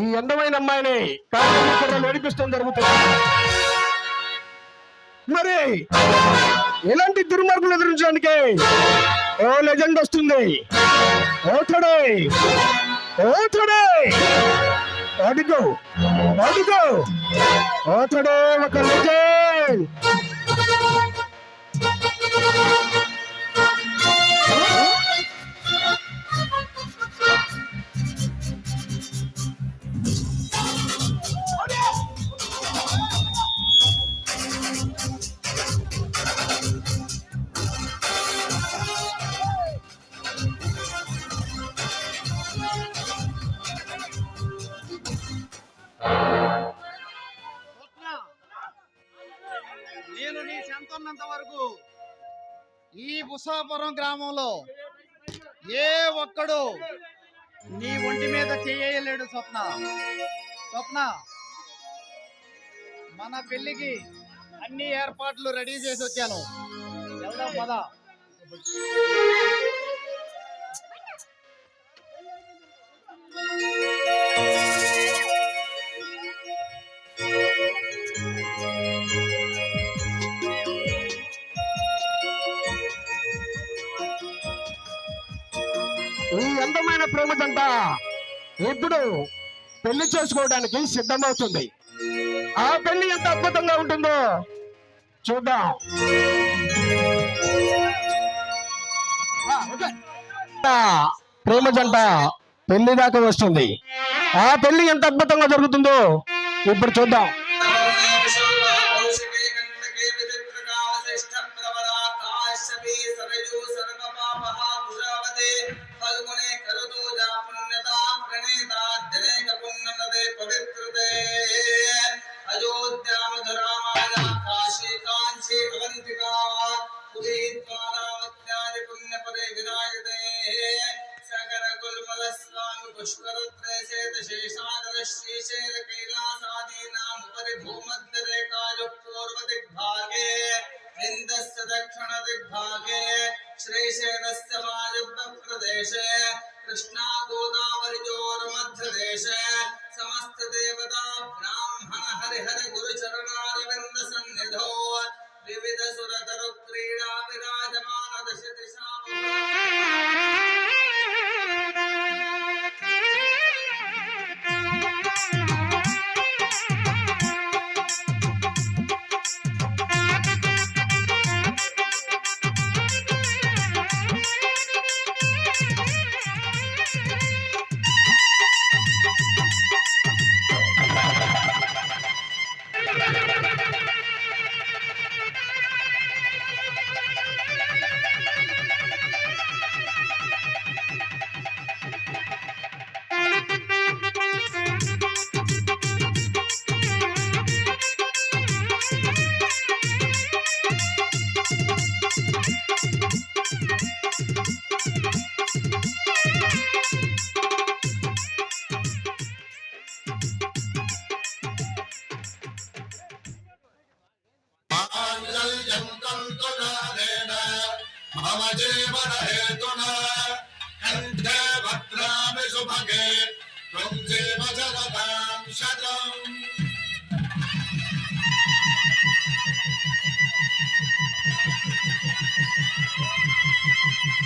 ఈ అందమైన అమ్మాయిని కార్యక్రమాలు నడిపిస్తాం జరుగుతుంది. మరి ఎలాంటి దుర్మార్గులు ఎదురించడానికి ఓ లెజెండ్ వస్తుంది. ఓతడే ఓతడే అడుగు అడుగు ఓతడే ఒక లెజెండ్. నేను నీ చెంతున్నంత వరకు ఈ బుసాపురం గ్రామంలో ఏ ఒక్కడు నీ ఒంటి మీద చేయలేడు స్వప్న. స్వప్న మన పెళ్ళికి అన్ని ఏర్పాట్లు రెడీ చేసి వచ్చాను. వెళ్దాం పదా. అందమైన ప్రేమ జంట ఇప్పుడు పెళ్ళి చేసుకోవడానికి సిద్ధమవుతుంది. ఆ పెళ్ళి ఎంత అద్భుతంగా ఉంటుందో చూద్దాం. ప్రేమ జంట పెళ్ళి దాకా వస్తుంది. ఆ పెళ్ళి ఎంత అద్భుతంగా జరుగుతుందో ఇప్పుడు చూద్దాం.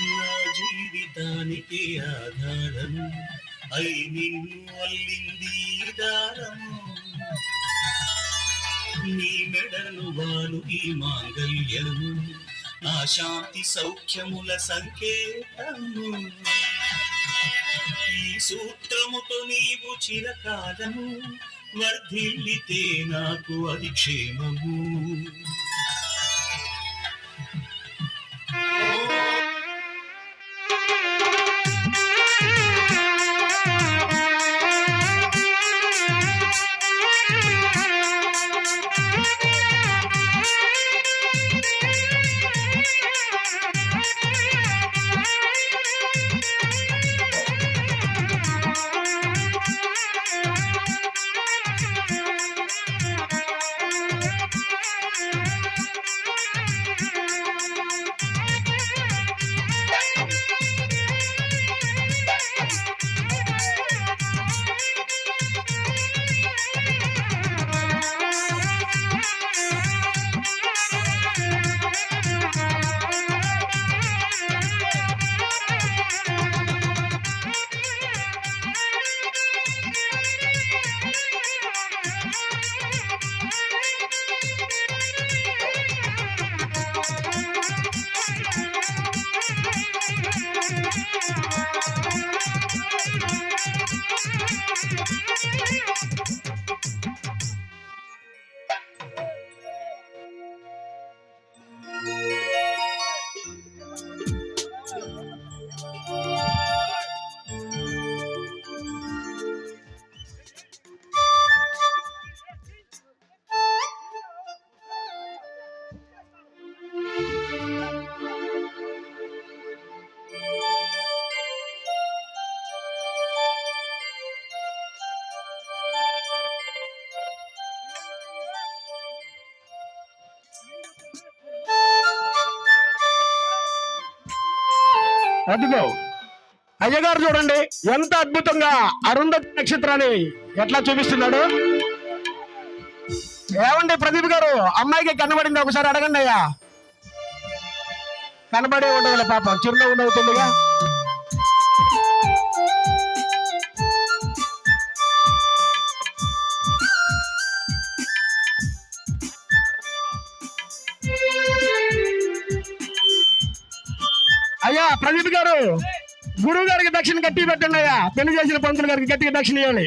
నా జీవితానికి ఆధారం. అయి నిన్ను అల్లింది ఈ నీ మెడను వాలు ఈ మాంగల్యము నా శాంతి సౌఖ్యముల సంకేతము. ఈ సూత్రముతో నీవు చిరకాలము. వర్ధిల్లితే నాకు అది క్షేమము. అదిగో. అయ్యగారు చూడండి ఎంత అద్భుతంగా అరుంధతి నక్షత్రాన్ని ఎట్లా చూపిస్తున్నాడు? ఏమండి ప్రదీప్ గారు అమ్మాయికి కనబడింది ఒకసారి అడగండి అయ్యా. కనబడే ఉండదులే పాపం చిరునవ్వు నవ్వుతుందిగా. దక్షిణ గట్టి పెట్టండి అయ్యా. పెళ్ళి చేసిన పంతులు గారికి గట్టిగా దక్షిణ ఇవ్వాలి.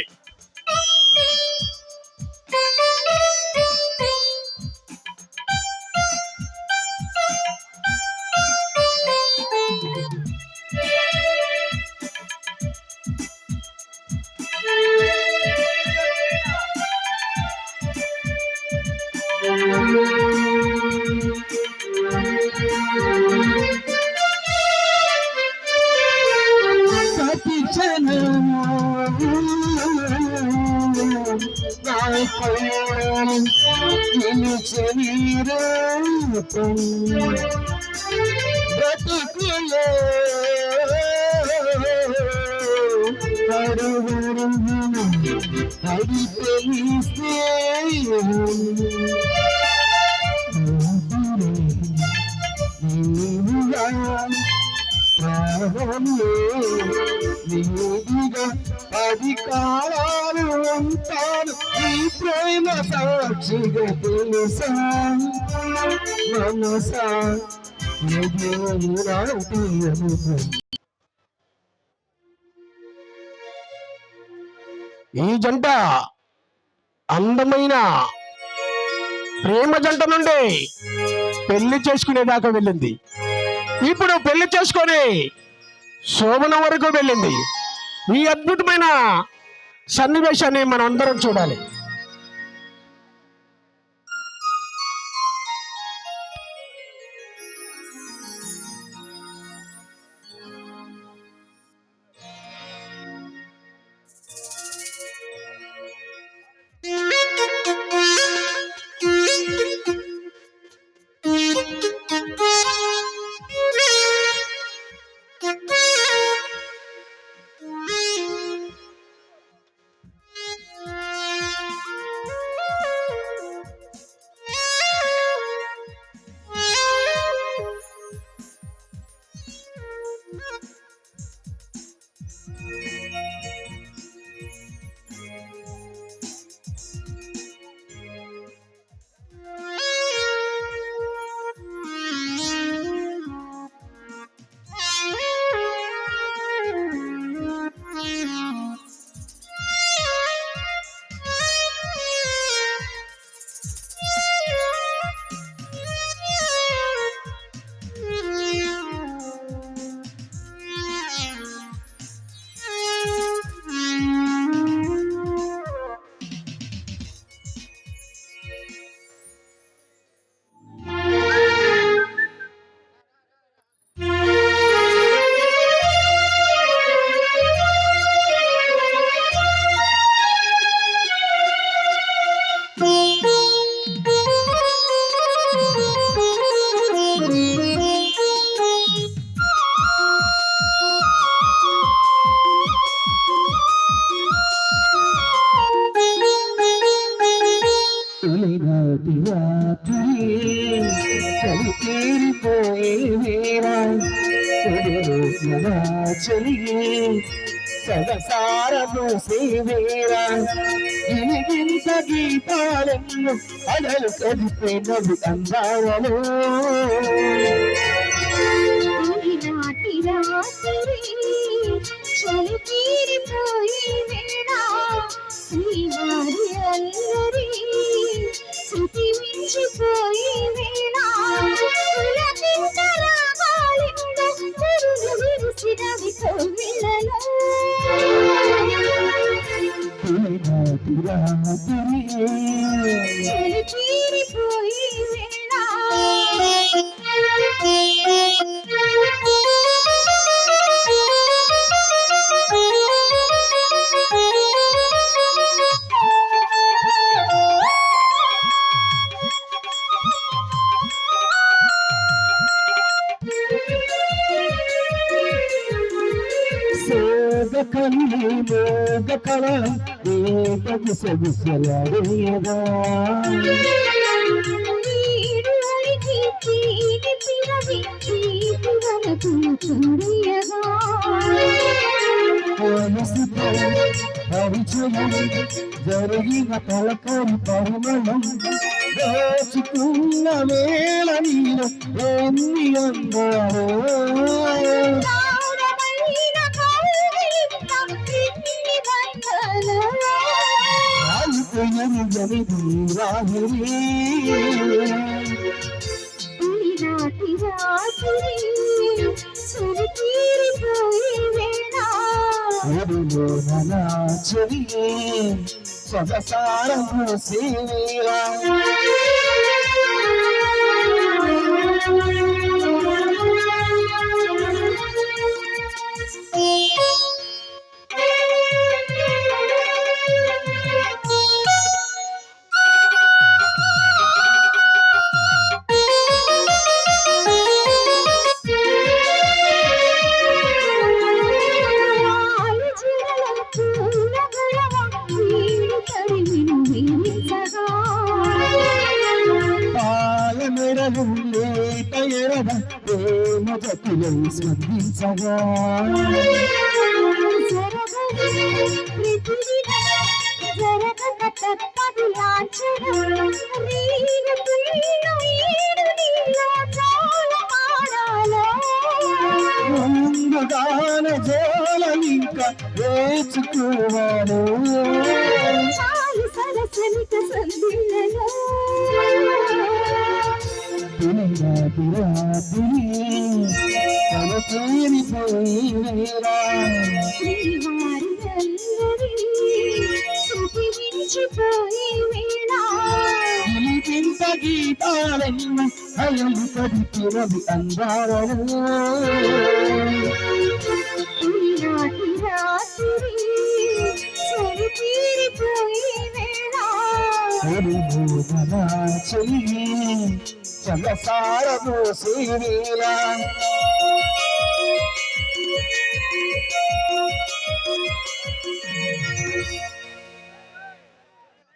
കാണാൻ ബ്രതക്കുലേ അരിപ്പേ తెలిస్తే నీదిగా పది ఉంటాను ఈ ప్రేమ సాక్షిగా తెలుసా మనసా ఈ జంట అందమైన ప్రేమ జంట నుండి పెళ్ళి చేసుకునేదాకా వెళ్ళింది. ఇప్పుడు పెళ్ళి చేసుకొని శోభన వరకు వెళ్ళింది. ఈ అద్భుతమైన సన్నివేశాన్ని మనం అందరం చూడాలి. వీరా. గిలిగింత గీతాలను అలలు కదిపే నవి అందాలను చలి తీరిపోయి వేడా శ్రీవారి అల్లు మోగ కళ ఏక గుసగుసలాడేయగా నీడు అడిగి పరిచయం జరిగిన పలకరి పరిమళం దోచుకున్న వేళ నీరు ఎన్ని అందరూ ఆగిపోయని జని రాత్రి చెవి సదసారము సేవీరా మెడలు లేట ఎరవ ప్రేమ జతులు స్పందించగా ముందుగాన సరసనిక సందిళ్ళలో పిలిపింత గీతాలెన్న కదిపినవి అందారను చెయ్యి చలసారము శ్రీవీరా